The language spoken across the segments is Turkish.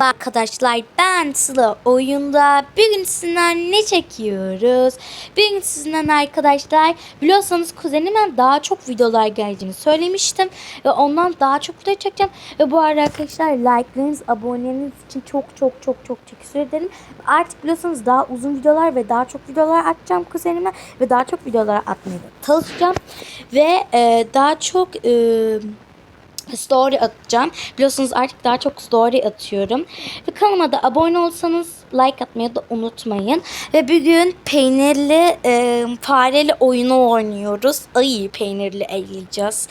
Arkadaşlar ben Sıla oyunda bugün sizinle ne çekiyoruz? Bugün sizinle arkadaşlar biliyorsanız kuzenime daha çok videolar geldiğini söylemiştim ve ondan daha çok video çekeceğim ve bu arada arkadaşlar like'larınız aboneniz için çok çok çok çok teşekkür ederim. Artık biliyorsanız daha uzun videolar ve daha çok videolar atacağım kuzenime ve daha çok videolar atmaya çalışacağım ve e, daha çok e, story atacağım. Biliyorsunuz artık daha çok story atıyorum. Ve kanalıma da abone olsanız like atmayı da unutmayın. Ve bugün peynirli e, fareli oyunu oynuyoruz. Ay peynirli eğileceğiz.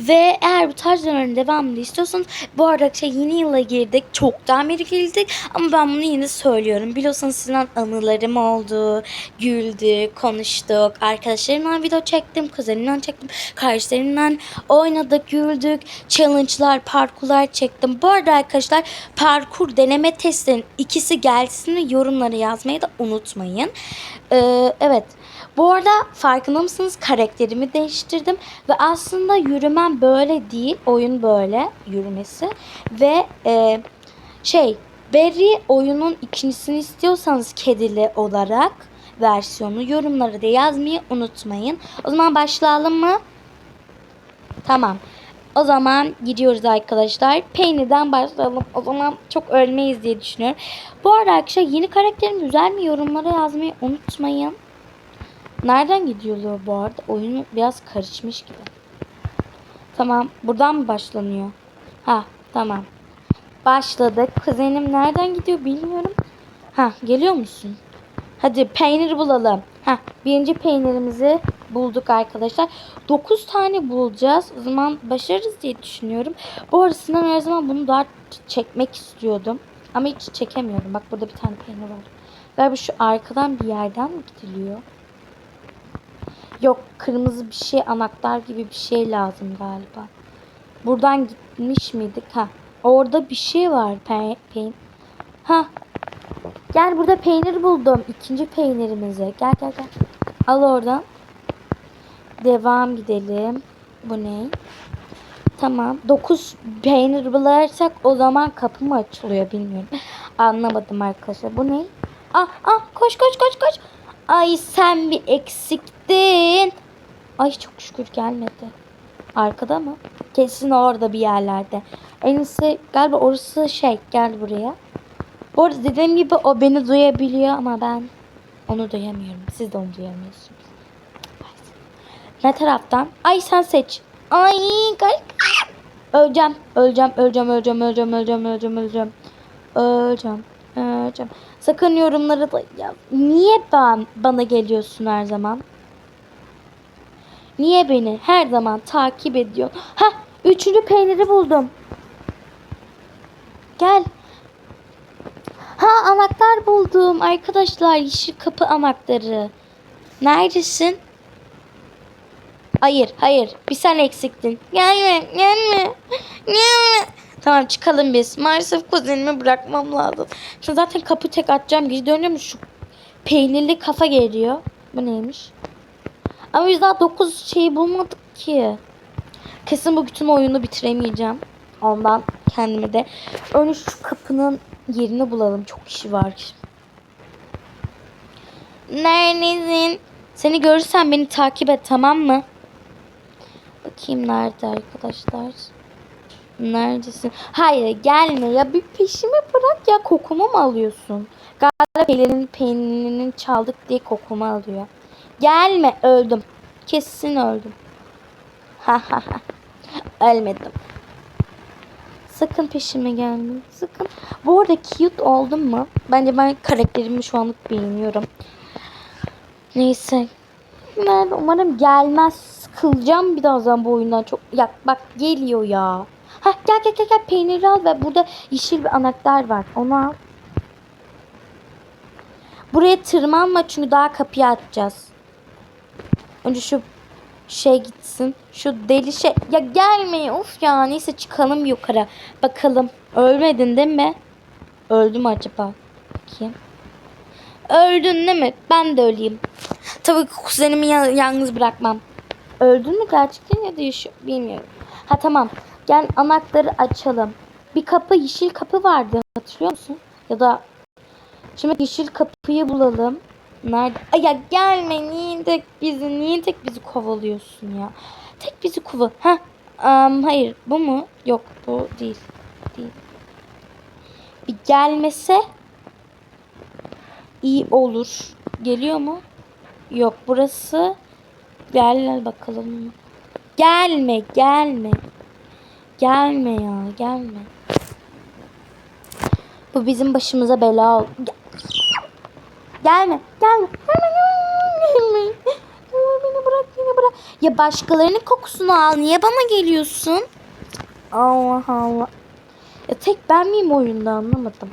Ve eğer bu tarz videoların devamını istiyorsanız bu arada şey yeni yıla girdik. Çoktan beri girdik. Ama ben bunu yine söylüyorum. Biliyorsunuz sizden anılarım oldu. Güldük, konuştuk. Arkadaşlarımla video çektim. Kuzenimle çektim. Kardeşlerimle oynadık, güldük. Challenge'lar, parkurlar çektim. Bu arada arkadaşlar parkur deneme testinin ikisi gelsin yorumlara yazmayı da unutmayın. Ee, evet. Bu arada farkında mısınız? Karakterimi değiştirdim. Ve aslında yürümem böyle değil. Oyun böyle yürümesi. Ve e, şey Berry oyunun ikincisini istiyorsanız kedili olarak versiyonu yorumlara da yazmayı unutmayın. O zaman başlayalım mı? Tamam. O zaman gidiyoruz arkadaşlar. Peynirden başlayalım. O zaman çok ölmeyiz diye düşünüyorum. Bu arada arkadaşlar yeni karakterim güzel mi? Yorumlara yazmayı unutmayın. Nereden gidiyorlar bu arada? Oyunu biraz karışmış gibi. Tamam. Buradan mı başlanıyor? Ha tamam. Başladık. Kuzenim nereden gidiyor bilmiyorum. Ha geliyor musun? Hadi peynir bulalım. Ha birinci peynirimizi bulduk arkadaşlar. 9 tane bulacağız. O zaman başarırız diye düşünüyorum. Bu arasından her zaman bunu daha çekmek istiyordum. Ama hiç çekemiyorum. Bak burada bir tane peynir var. Galiba şu arkadan bir yerden mi gidiliyor? Yok kırmızı bir şey anahtar gibi bir şey lazım galiba. Buradan gitmiş miydik? Ha orada bir şey var. Pe peyn ha Gel burada peynir buldum. İkinci peynirimizi. Gel gel gel. Al oradan. Devam gidelim. Bu ne? Tamam. 9 peynir bularsak o zaman kapı mı açılıyor bilmiyorum. Anlamadım arkadaşlar. Bu ne? Ah ah koş koş koş koş. Ay sen bir eksiktin. Ay çok şükür gelmedi. Arkada mı? Kesin orada bir yerlerde. En iyisi galiba orası şey gel buraya. Bu arada dediğim gibi o beni duyabiliyor ama ben onu duyamıyorum. Siz de onu duyamıyorsunuz. Ne taraftan? Ay sen seç. Ay kaç. Öleceğim. Öleceğim. Öleceğim. Öleceğim. Öleceğim. Öleceğim. Öleceğim. Öleceğim. Öleceğim. Öleceğim. Sakın yorumları da yaz. Niye ben bana geliyorsun her zaman? Niye beni her zaman takip ediyor? Ha, üçüncü peyniri buldum. Gel. Ha anahtar buldum arkadaşlar yeşil kapı anahtarı. Neredesin? Hayır hayır bir sen eksiktin. Gelme gelme gelme. Tamam çıkalım biz. Maalesef kuzenimi bırakmam lazım. Şimdi zaten kapı tek atacağım. Geri dönüyorum şu peynirli kafa geliyor. Bu neymiş? Ama biz daha 9 şeyi bulmadık ki. Kesin bu bütün oyunu bitiremeyeceğim. Ondan kendimi de. Önce şu kapının yerini bulalım. Çok kişi var. Neredesin? Seni görürsem beni takip et tamam mı? Bakayım nerede arkadaşlar. Neredesin? Hayır gelme ya bir peşimi bırak ya kokumu mu alıyorsun? Galiba peynirin peynirini çaldık diye kokumu alıyor. Gelme öldüm. Kesin öldüm. Ha ha ha. Ölmedim. Sakın peşime gelme. Sakın. Bu arada cute oldum mu? Bence ben karakterimi şu anlık beğeniyorum. Neyse. Ben umarım gelmez. Sıkılacağım birazdan bu oyundan çok. Ya bak geliyor ya. Ha gel gel gel gel peyniri al ve burada yeşil bir anahtar var. Onu al. Buraya tırmanma çünkü daha kapıyı açacağız. Önce şu şey gitsin. Şu deli şey. Ya gelmeyin. Of ya. Neyse çıkalım yukarı. Bakalım. Ölmedin değil mi? Öldüm acaba? Bakayım. Öldün değil mi? Ben de öleyim. Tabii ki kuzenimi ya- yalnız bırakmam. Öldün mü gerçekten ya da yaşıyor? Bilmiyorum. Ha tamam. Gel anahtarı açalım. bir kapı yeşil kapı vardı hatırlıyor musun? Ya da şimdi yeşil kapıyı bulalım. Nerede? Ay ya gelme niye tek bizi niye tek bizi kovalıyorsun ya? Tek bizi kova. Ha hayır bu mu? Yok bu değil. Değil. Bir gelmese iyi olur. Geliyor mu? Yok burası. Gel bakalım. Gelme gelme. Gelme ya gelme. Bu bizim başımıza bela ol. Gel- Gelme gelme. Gelme gelme. gelme. Beni bırak beni bırak. Ya başkalarının kokusunu al. Niye bana geliyorsun? Allah Allah. Ya tek ben miyim oyunda anlamadım.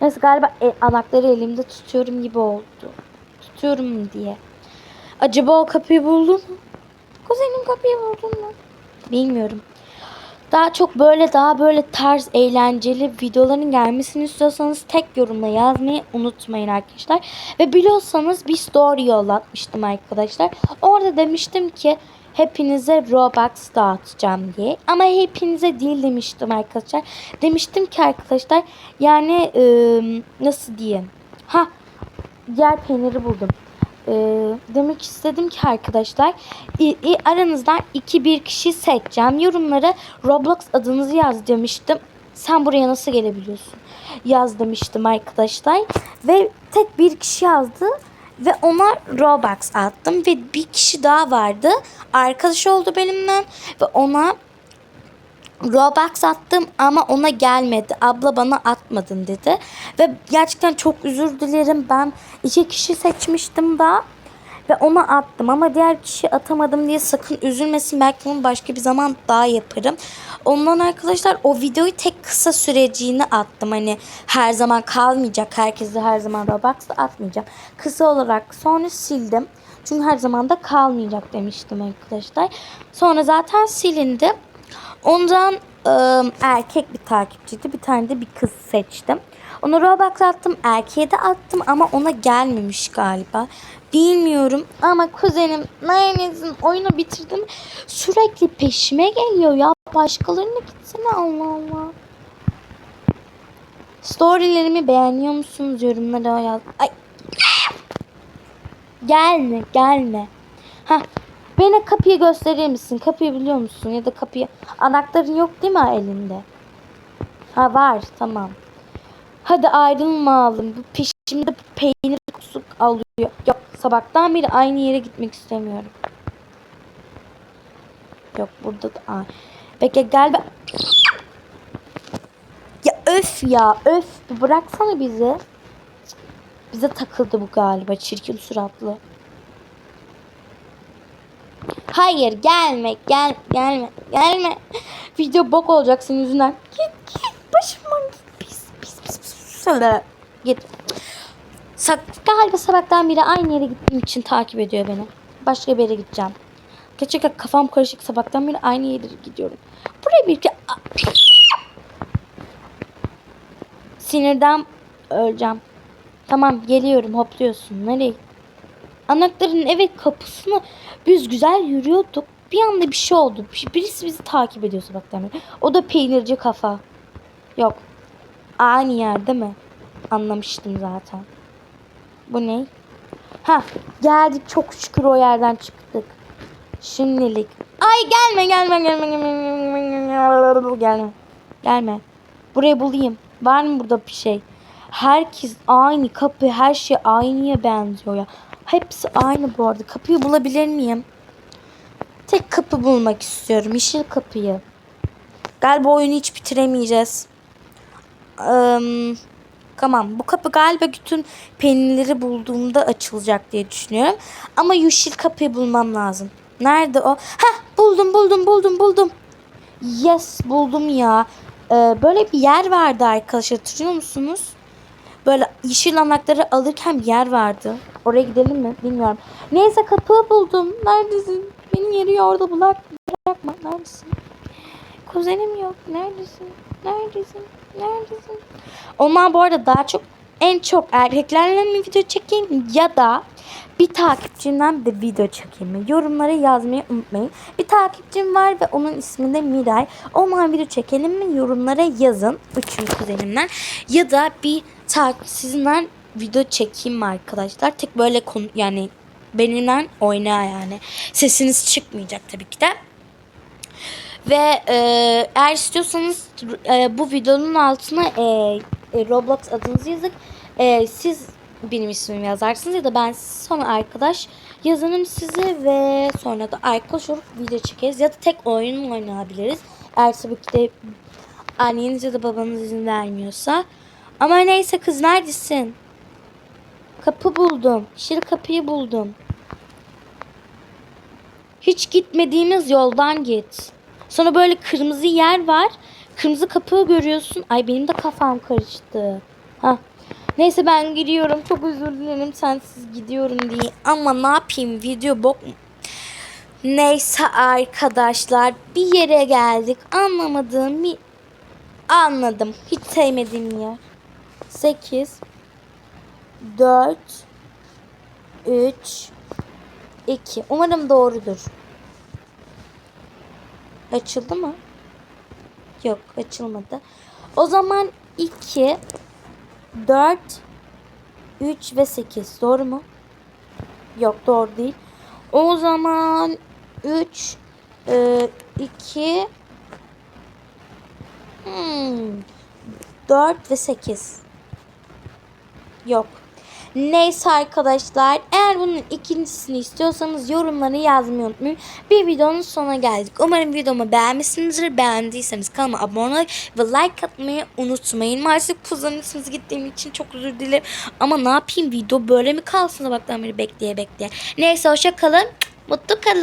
Neyse galiba e, anahtarı elimde tutuyorum gibi oldu. Tutuyorum diye. Acaba o kapıyı buldun mu? Kuzenim kapıyı buldun mu? Bilmiyorum. Daha çok böyle daha böyle tarz eğlenceli videoların gelmesini istiyorsanız tek yorumla yazmayı unutmayın arkadaşlar. Ve biliyorsanız bir story yollatmıştım arkadaşlar. Orada demiştim ki hepinize Robux dağıtacağım diye. Ama hepinize değil demiştim arkadaşlar. Demiştim ki arkadaşlar yani ıı, nasıl diyeyim. Ha diğer peyniri buldum. Ee, demek istedim ki arkadaşlar i- i- aranızdan iki bir kişi seçeceğim. Yorumlara Roblox adınızı yaz demiştim. Sen buraya nasıl gelebiliyorsun? Yaz demiştim arkadaşlar. Ve tek bir kişi yazdı. Ve ona Robux attım. Ve bir kişi daha vardı. Arkadaş oldu benimle. Ve ona Robux attım ama ona gelmedi. Abla bana atmadın dedi. Ve gerçekten çok özür dilerim. Ben iki kişi seçmiştim daha. Ve ona attım ama diğer kişi atamadım diye sakın üzülmesin. Belki bunu başka bir zaman daha yaparım. Ondan arkadaşlar o videoyu tek kısa süreciğini attım. Hani her zaman kalmayacak. Herkese her zaman Robux da atmayacağım. Kısa olarak sonra sildim. Çünkü her zaman da kalmayacak demiştim arkadaşlar. Sonra zaten silindi. Ondan ıı, erkek bir takipçiydi. Bir tane de bir kız seçtim. Onu Roblox'a attım. Erkeğe de attım ama ona gelmemiş galiba. Bilmiyorum ama kuzenim neredesin oyunu bitirdim. Sürekli peşime geliyor ya. Başkalarına gitsene Allah Allah. Storylerimi beğeniyor musunuz? Yorumlara yaz. Ay. Gelme gelme. Ha Bana kapıyı gösterir misin? Kapıyı biliyor musun? Ya da kapıyı... Anahtarın yok değil mi elinde? Ha var tamam. Hadi ayrılmayalım. Bu peşimde peynir kokusu alıyor. Yok sabahtan beri aynı yere gitmek istemiyorum. Yok burada da... Aa. Bekle gel be. Ya öf ya öf. Bıraksana bizi. Bize takıldı bu galiba çirkin suratlı. Hayır gelme gel gelme gelme. Video bok olacaksın yüzünden. Git git başımdan git pis pis pis pis. Söyle. Git. Sak galiba sabahtan beri aynı yere gittiğim için takip ediyor beni. Başka bir yere gideceğim. Gerçekten kafam karışık sabahtan beri aynı yere gidiyorum. Buraya bir Sinirden öleceğim. Tamam geliyorum hopluyorsun. Nereye Anahtarın eve kapısını biz güzel yürüyorduk. Bir anda bir şey oldu. Bir- Birisi bizi takip ediyor sabahtan beri. O da peynirci kafa. Yok. Aynı yer değil mi? Anlamıştım zaten. Bu ne? Ha geldik çok şükür o yerden çıktık. Şimdilik. Ay gelme gelme gelme gelme gelme gelme. Burayı bulayım. Var mı burada bir şey? Herkes aynı kapı her şey aynıya benziyor ya. Hepsi aynı bu arada. Kapıyı bulabilir miyim? Tek kapı bulmak istiyorum. Yeşil kapıyı. Galiba oyunu hiç bitiremeyeceğiz. Eee, tamam. Bu kapı galiba bütün peynirleri bulduğumda açılacak diye düşünüyorum. Ama yeşil kapıyı bulmam lazım. Nerede o? Heh buldum buldum buldum buldum. Yes buldum ya. Ee, böyle bir yer vardı arkadaşlar hatırlıyor musunuz? Böyle yeşil anahtarı alırken bir yer vardı. Oraya gidelim mi? Bilmiyorum. Neyse kapıyı buldum. Neredesin? Beni yeri orada bırak. Bırakma. Neredesin? Kuzenim yok. Neredesin? Neredesin? Neredesin? Onlar bu arada daha çok en çok erkeklerle mi video çekeyim ya da bir takipçimden de video çekeyim mi? Yorumlara yazmayı unutmayın. Bir takipçim var ve onun ismi de Miray. Onunla video çekelim mi? Yorumlara yazın. Üçüm kuzenimden. Ya da bir takip sizinle video çekeyim mi arkadaşlar? Tek böyle konu yani benimle oyna yani. Sesiniz çıkmayacak tabii ki de. Ve e, eğer istiyorsanız e, bu videonun altına e, e, Roblox adınızı yazıp e, siz benim ismimi yazarsınız ya da ben sonra arkadaş yazarım size ve sonra da arkadaş olup video çekeriz ya da tek oyun oynayabiliriz. Eğer tabii ki de anneniz ya da babanız izin vermiyorsa. Ama neyse kız neredesin? Kapı buldum. Şir kapıyı buldum. Hiç gitmediğimiz yoldan git. Sonra böyle kırmızı yer var. Kırmızı kapı görüyorsun. Ay benim de kafam karıştı. Ha. Neyse ben gidiyorum. Çok özür dilerim sensiz gidiyorum diye. Ama ne yapayım video bok mu? Neyse arkadaşlar bir yere geldik. Anlamadığım bir anladım. Hiç sevmediğim yer. 8 4 3 2 Umarım doğrudur. Açıldı mı? Yok açılmadı. O zaman 2 4 3 ve 8 doğru mu? Yok doğru değil. O zaman 3 2 hmm, 4 ve 8 Yok. Neyse arkadaşlar eğer bunun ikincisini istiyorsanız yorumları yazmayı unutmayın. Bir videonun sonuna geldik. Umarım videomu beğenmişsinizdir. Beğendiyseniz kanalıma abone olmayı ve like atmayı unutmayın. Maalesef kuzenimsiniz gittiğim için çok özür dilerim. Ama ne yapayım video böyle mi kalsın sabahtan beri bekleye bekleye. Neyse hoşça kalın. Mutlu kalın.